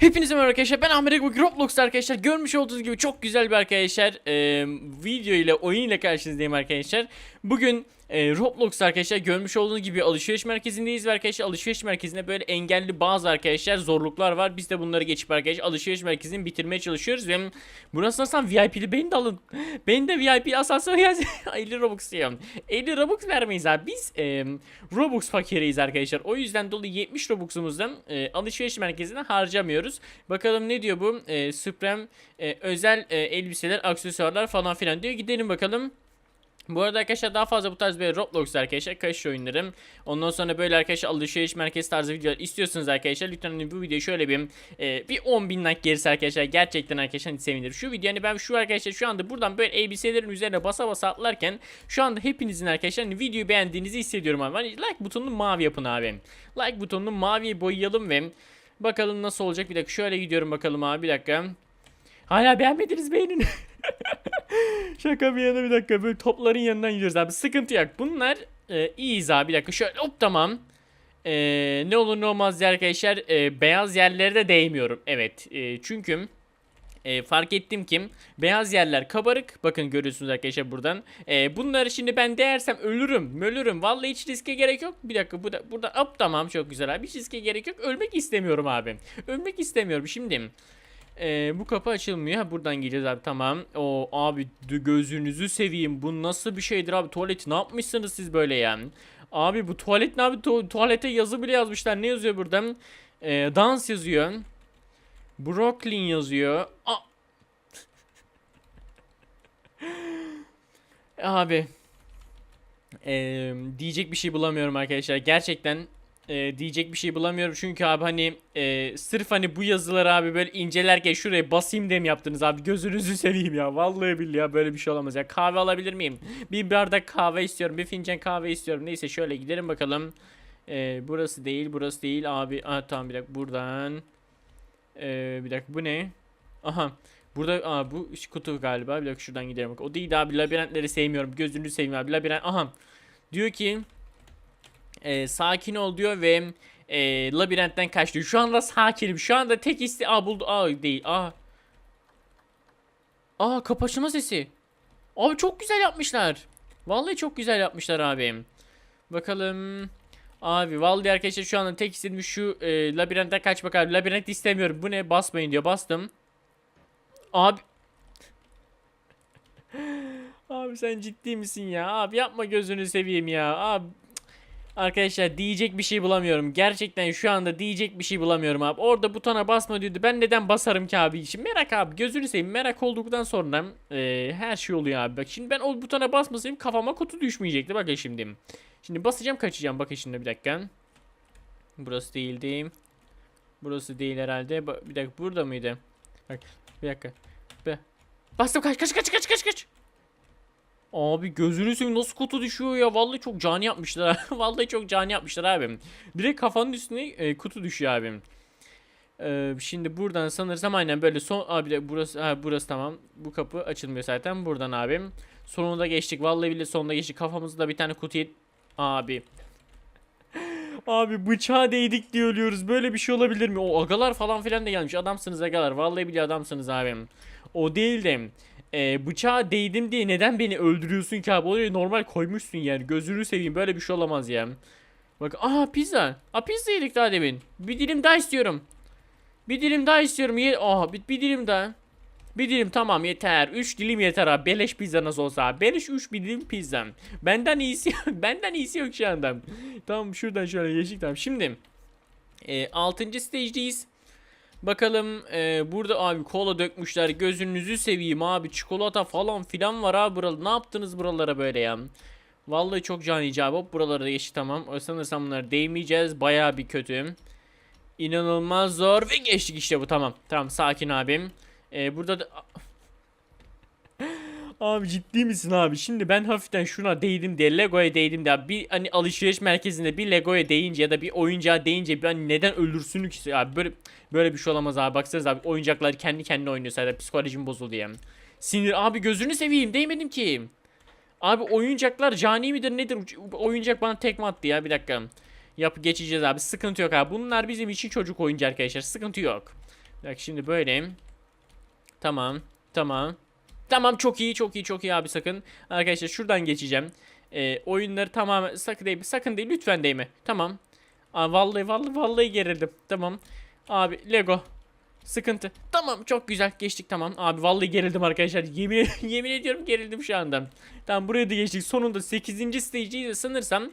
Hepinize merhaba arkadaşlar. Ben Ahmet Ekbuk Roblox arkadaşlar. Görmüş olduğunuz gibi çok güzel bir arkadaşlar. E, video ile oyun ile karşınızdayım arkadaşlar. Bugün e, Roblox arkadaşlar görmüş olduğunuz gibi alışveriş merkezindeyiz ve arkadaşlar alışveriş merkezinde böyle engelli bazı arkadaşlar zorluklar var. Biz de bunları geçip arkadaşlar alışveriş merkezini bitirmeye çalışıyoruz ve burası nasıl VIP'li beni de alın. Beni de VIP asansör gelsin 50 Robux diyorum. 50 Robux vermeyiz abi. Biz e, Robux fakiriyiz arkadaşlar. O yüzden dolayı 70 Robux'umuzdan e, alışveriş merkezine harcamıyoruz. Bakalım ne diyor bu? E, Supreme e, özel e, elbiseler aksesuarlar falan filan diyor. Gidelim bakalım bu arada arkadaşlar daha fazla bu tarz böyle Roblox arkadaşlar kaç oyunlarım. Ondan sonra böyle arkadaşlar alışveriş merkezi tarzı videolar istiyorsanız arkadaşlar lütfen hani bu videoyu şöyle bir e, bir 10 bin like gerisi arkadaşlar gerçekten arkadaşlar hani sevinirim. Şu video hani ben şu arkadaşlar şu anda buradan böyle elbiselerin üzerine basa basa atlarken şu anda hepinizin arkadaşlar hani videoyu beğendiğinizi hissediyorum abi. Hani like butonunu mavi yapın abi. Like butonunu maviye boyayalım ve bakalım nasıl olacak bir dakika şöyle gidiyorum bakalım abi bir dakika. Hala beğenmediniz beğenin. Şaka bir yana bir dakika böyle topların yanından gidiyoruz abi sıkıntı yok. Bunlar e, iyiyiz abi bir dakika şöyle hop tamam. E, ne olur ne olmaz diye arkadaşlar e, beyaz yerlere de değmiyorum. Evet e, çünkü e, fark ettim ki beyaz yerler kabarık. Bakın görüyorsunuz arkadaşlar buradan. E, bunları şimdi ben değersem ölürüm. Ölürüm. Vallahi hiç riske gerek yok. Bir dakika burada, burada hop tamam çok güzel abi. Hiç riske gerek yok. Ölmek istemiyorum abi. Ölmek istemiyorum. Şimdi ee, bu kapı açılmıyor. Buradan gireceğiz abi tamam. O abi gözünüzü seveyim. Bu nasıl bir şeydir abi? Tuvaleti ne yapmışsınız siz böyle yani? Abi bu tuvalet ne abi? Tu- tuvalete yazı bile yazmışlar. Ne yazıyor burada? Ee, dans yazıyor. Brooklyn yazıyor. Aa. abi. Ee, diyecek bir şey bulamıyorum arkadaşlar. Gerçekten e, diyecek bir şey bulamıyorum. Çünkü abi hani e, sırf hani bu yazıları abi böyle incelerken şuraya basayım diye mi yaptınız abi? Gözünüzü seveyim ya. Vallahi billahi ya böyle bir şey olamaz ya. Kahve alabilir miyim? Bir bardak kahve istiyorum bir fincan kahve istiyorum. Neyse şöyle gidelim bakalım. E, burası değil burası değil. Abi ah, tamam bir dakika buradan. E, bir dakika bu ne? Aha Burada aa, bu kutu galiba. Bir dakika şuradan gidelim. O değil abi labirentleri sevmiyorum. Gözünü seveyim abi labirent aha. Diyor ki e, sakin ol diyor ve e, labirentten kaç diyor. Şu anda sakinim. Şu anda tek isti... Aa buldu. Aa değil. Aa. Aa kapı açılma sesi. Abi çok güzel yapmışlar. Vallahi çok güzel yapmışlar abi. Bakalım. Abi vallahi arkadaşlar şu anda tek istediğim şu e, labirentten kaçmak abi. Labirent istemiyorum. Bu ne? Basmayın diyor. Bastım. Abi. Abi sen ciddi misin ya? Abi yapma gözünü seveyim ya. Abi Arkadaşlar diyecek bir şey bulamıyorum. Gerçekten şu anda diyecek bir şey bulamıyorum abi. Orada butona basma diyordu. Ben neden basarım ki abi? Şimdi merak abi gözünü seveyim. Merak olduktan sonra e, her şey oluyor abi. Bak şimdi ben o butona basmasaydım kafama kutu düşmeyecekti. Bakın şimdi. Şimdi basacağım kaçacağım. Bakın şimdi bir dakika. Burası değildi. Burası değil herhalde. Bir dakika burada mıydı? Bak bir dakika. Be. Bastım kaç kaç kaç kaç kaç kaç. Abi gözünü seveyim nasıl kutu düşüyor ya. Vallahi çok cani yapmışlar. Vallahi çok cani yapmışlar abim. Direkt kafanın üstüne e, kutu düşüyor abim. Ee, şimdi buradan sanırsam aynen böyle son abi de burası ha, burası tamam. Bu kapı açılmıyor zaten. Buradan abim. Sonunda geçtik. Vallahi bile sonunda geçtik. Kafamızda bir tane kutuya abi. Abi bıçağa değdik diye ölüyoruz. Böyle bir şey olabilir mi? O agalar falan filan da gelmiş. Adamsınız agalar. Vallahi bile adamsınız abim. O değil de e, bıçağa değdim diye neden beni öldürüyorsun ki abi? Oraya normal koymuşsun yani. Gözünü seveyim. Böyle bir şey olamaz ya. Bak aha pizza. Aa pizza yedik daha demin. Bir dilim daha istiyorum. Bir dilim daha istiyorum. Ye aha bir, bir dilim daha. Bir dilim tamam yeter. 3 dilim yeter abi. Beleş pizza nasıl olsa. Beleş 3 bir dilim pizza. Benden iyisi benden iyisi yok şu anda. Tamam şuradan şöyle yeşil tamam. Şimdi e, 6. stage'deyiz. Bakalım e, burada abi kola dökmüşler. Gözünüzü seveyim abi. Çikolata falan filan var abi buralı. Ne yaptınız buralara böyle ya? Vallahi çok can icabı. Hop buralara da geçti tamam. Sanırsam bunları değmeyeceğiz. Baya bir kötü. İnanılmaz zor ve geçtik işte bu tamam. Tamam sakin abim. E, burada da... Abi ciddi misin abi? Şimdi ben hafiften şuna değdim diye Lego'ya değdim diye bir hani alışveriş merkezinde bir Lego'ya değince ya da bir oyuncağa değince ben neden ölürsün ki abi böyle böyle bir şey olamaz abi baksanız abi oyuncaklar kendi kendine oynuyor zaten psikolojim bozuldu ya. Sinir abi gözünü seveyim değmedim ki. Abi oyuncaklar cani midir nedir? Oyuncak bana tekme attı ya bir dakika. Yap geçeceğiz abi sıkıntı yok abi. Bunlar bizim için çocuk oyuncu arkadaşlar sıkıntı yok. Bak şimdi böyle. Tamam. Tamam. Tamam çok iyi çok iyi çok iyi abi sakın. Arkadaşlar şuradan geçeceğim. Ee, oyunları tamamen sakın değil sakın değil lütfen değme. Tamam. Aa, vallahi vallahi vallahi gerildim. Tamam. Abi Lego. Sıkıntı. Tamam çok güzel geçtik tamam. Abi vallahi gerildim arkadaşlar. Yemin, yemin ediyorum gerildim şu anda. Tamam buraya da geçtik. Sonunda 8. stage'i sanırsam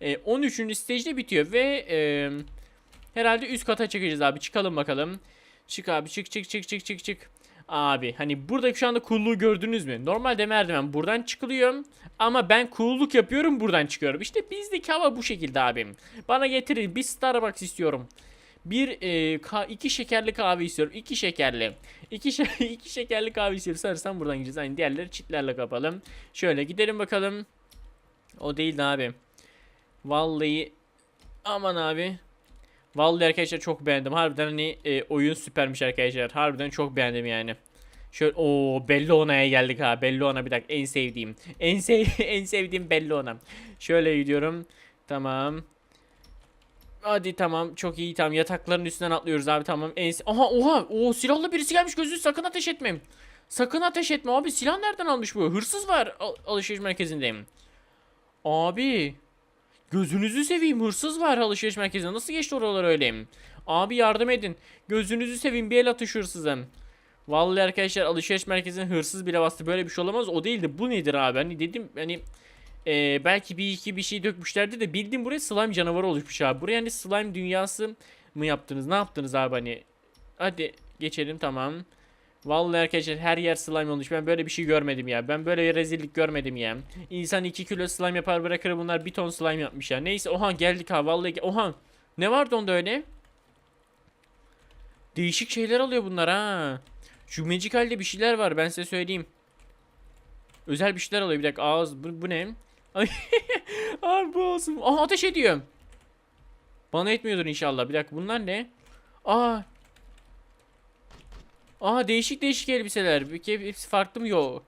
e, 13. stage'de bitiyor ve e, herhalde üst kata çıkacağız abi. Çıkalım bakalım. Çık abi çık çık çık çık çık çık. Abi hani burada şu anda cool'luğu gördünüz mü? Normalde merdiven buradan çıkılıyor ama ben cool'luk yapıyorum buradan çıkıyorum. İşte bizdeki hava bu şekilde abim. Bana getirin bir Starbucks istiyorum. Bir e, ka- iki şekerli kahve istiyorum. İki şekerli. İki, şe- iki şekerli kahve istiyorum. Sanırsam buradan gideceğiz. Aynı diğerleri çitlerle kapalım. Şöyle gidelim bakalım. O değildi abi. Vallahi aman abi. Vallahi arkadaşlar çok beğendim. Harbiden hani e, oyun süpermiş arkadaşlar. Harbiden çok beğendim yani. Şöyle o Bellona'ya geldik ha. Bellona bir dakika en sevdiğim. En sev en sevdiğim Bellona. Şöyle gidiyorum. Tamam. Hadi tamam çok iyi tamam yatakların üstünden atlıyoruz abi tamam. En Aha oha o silahlı birisi gelmiş gözünü sakın ateş etmem. Sakın ateş etme abi silah nereden almış bu? Hırsız var al- alışveriş merkezindeyim. Abi Gözünüzü seveyim hırsız var alışveriş merkezinde. Nasıl geçti oralar öyle? Abi yardım edin. Gözünüzü seveyim bir el atış hırsızım. Vallahi arkadaşlar alışveriş merkezine hırsız bile bastı. Böyle bir şey olamaz. O değildi. Bu nedir abi? Hani dedim hani e, belki bir iki bir şey dökmüşlerdi de bildiğim buraya slime canavarı oluşmuş abi. Buraya hani slime dünyası mı yaptınız? Ne yaptınız abi hani? Hadi geçelim tamam. Vallahi arkadaşlar her yer slime olmuş. Ben böyle bir şey görmedim ya. Ben böyle bir rezillik görmedim ya. İnsan 2 kilo slime yapar bırakır bunlar bir ton slime yapmış ya. Neyse oha geldik ha vallahi. ge- Oha. Ne vardı onda öyle? Değişik şeyler alıyor bunlar ha. Şu Magical'de bir şeyler var ben size söyleyeyim. Özel bir şeyler alıyor bir dakika ağız bu, bu ne? Abi bu olsun. Aha ateş ediyor. Bana etmiyordur inşallah. Bir dakika bunlar ne? Aa Aa değişik değişik elbiseler. Bir hepsi farklı mı? Yok.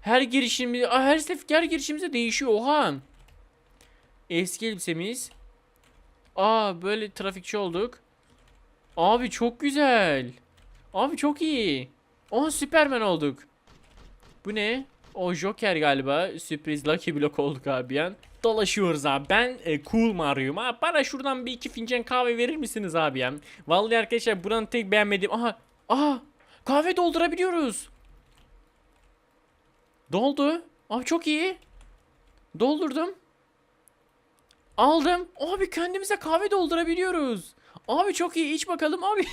Her girişimizde, Aa, her sefer her girişimizde değişiyor. Oha. Eski elbisemiz. Aa böyle trafikçi olduk. Abi çok güzel. Abi çok iyi. Aa Süperman olduk. Bu ne? O Joker galiba. Sürpriz Lucky Block olduk abi yan. Dolaşıyoruz abi. Ben e, cool Mario'yum. Bana şuradan bir iki fincan kahve verir misiniz abi ya? Vallahi arkadaşlar buranın tek beğenmediğim. Aha. Aha. Kahve doldurabiliyoruz. Doldu. Abi çok iyi. Doldurdum. Aldım. Abi kendimize kahve doldurabiliyoruz. Abi çok iyi. İç bakalım abi.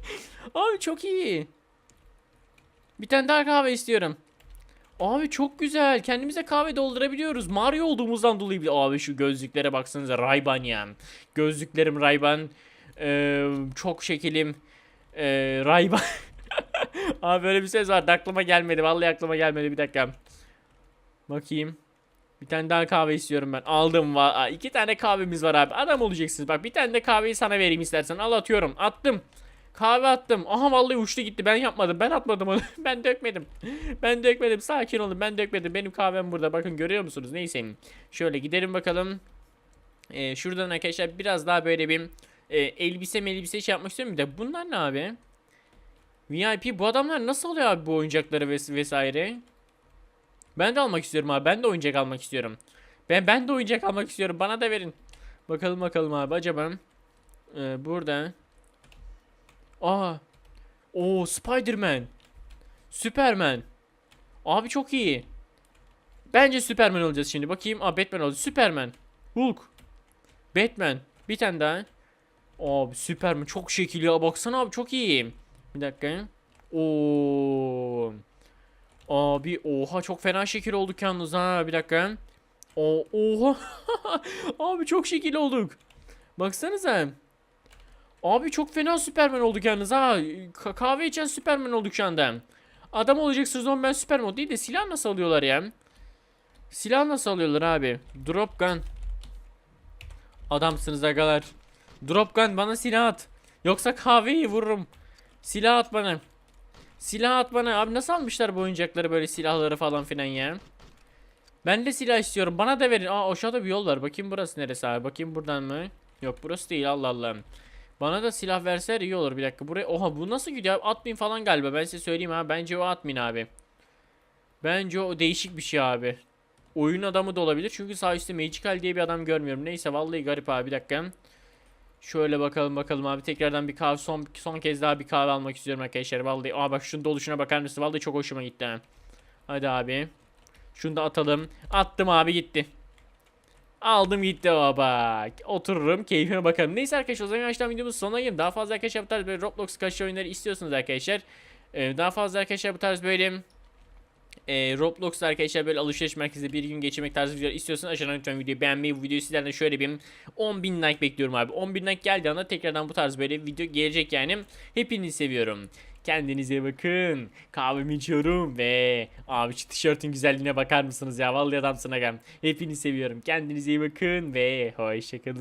abi çok iyi. Bir tane daha kahve istiyorum. Abi çok güzel. Kendimize kahve doldurabiliyoruz. Mario olduğumuzdan dolayı. Abi şu gözlüklere baksanıza. Ray-Ban ya. Gözlüklerim Ray-Ban. Ee, çok şekilim. Ee, Ray-Ban. Abi böyle bir söz vardı aklıma gelmedi. Vallahi aklıma gelmedi bir dakika. Bakayım. Bir tane daha kahve istiyorum ben. Aldım. Aa, iki tane kahvemiz var abi. Adam olacaksınız. Bak bir tane de kahveyi sana vereyim istersen. Al atıyorum. Attım. Kahve attım. Aha vallahi uçtu gitti. Ben yapmadım. Ben atmadım onu. ben dökmedim. Ben dökmedim. Sakin olun. Ben dökmedim. Benim kahvem burada. Bakın görüyor musunuz? Neyse. Şöyle gidelim bakalım. Ee, şuradan arkadaşlar biraz daha böyle bir e, elbise elbise şey yapmak istiyorum. Bir de bunlar ne abi? VIP bu adamlar nasıl alıyor abi bu oyuncakları ves vesaire? Ben de almak istiyorum abi. Ben de oyuncak almak istiyorum. Ben ben de oyuncak almak istiyorum. Bana da verin. Bakalım bakalım abi acaba ee, burada Aa. O Spider-Man. Superman. Abi çok iyi. Bence Superman olacağız şimdi. Bakayım. Aa Batman oldu. Superman. Hulk. Batman. Bir tane daha. Abi Superman çok şekil ya. Baksana abi çok iyi. Bir dakika. Oo. Abi oha çok fena şekil olduk yalnız ha. Bir dakika. O oha. abi çok şekil olduk. Baksanıza. Abi çok fena Süperman olduk yalnız ha. Ka- kahve içen Süperman olduk şu anda. Adam olacaksınız ama ben Süperman değil de silah nasıl alıyorlar ya? Silah nasıl alıyorlar abi? Drop gun. Adamsınız agalar. Drop gun bana silah at. Yoksa kahveyi vururum. Silah at bana. Silah at bana. Abi nasıl almışlar bu oyuncakları böyle silahları falan filan ya? Ben de silah istiyorum. Bana da verin. Aa aşağıda bir yol var. Bakayım burası neresi abi? Bakayım buradan mı? Yok burası değil Allah Allah. Bana da silah verseler iyi olur bir dakika. Buraya oha bu nasıl gidiyor abi? Admin falan galiba. Ben size söyleyeyim ha. Bence o admin abi. Bence o değişik bir şey abi. Oyun adamı da olabilir. Çünkü sağ üstte Magical diye bir adam görmüyorum. Neyse vallahi garip abi bir dakika. Şöyle bakalım bakalım abi. Tekrardan bir kahve son son kez daha bir kahve almak istiyorum arkadaşlar. Vallahi aa bak şunun doluşuna bakar mısın? Vallahi çok hoşuma gitti ha. Hadi abi. Şunu da atalım. Attım abi gitti. Aldım gitti baba. Otururum keyfime bakarım. Neyse arkadaşlar o zaman yavaştan videomuzun sonuna gelin. Daha fazla arkadaşlar bu tarz böyle Roblox kaçış oyunları istiyorsunuz arkadaşlar. Ee, daha fazla arkadaşlar bu tarz böyle e, Roblox'ta arkadaşlar böyle alışveriş merkezinde bir gün geçirmek tarzı videolar istiyorsanız aşağıdan lütfen videoyu beğenmeyi bu videoyu sizlerden şöyle bir 10.000 like bekliyorum abi 10.000 like geldiği anda tekrardan bu tarz böyle video gelecek yani hepinizi seviyorum Kendinize bakın. Kahvemi içiyorum ve abi şu tişörtün güzelliğine bakar mısınız ya? Vallahi adamsın agam. Hepinizi seviyorum. Kendinize iyi bakın ve hoşçakalın.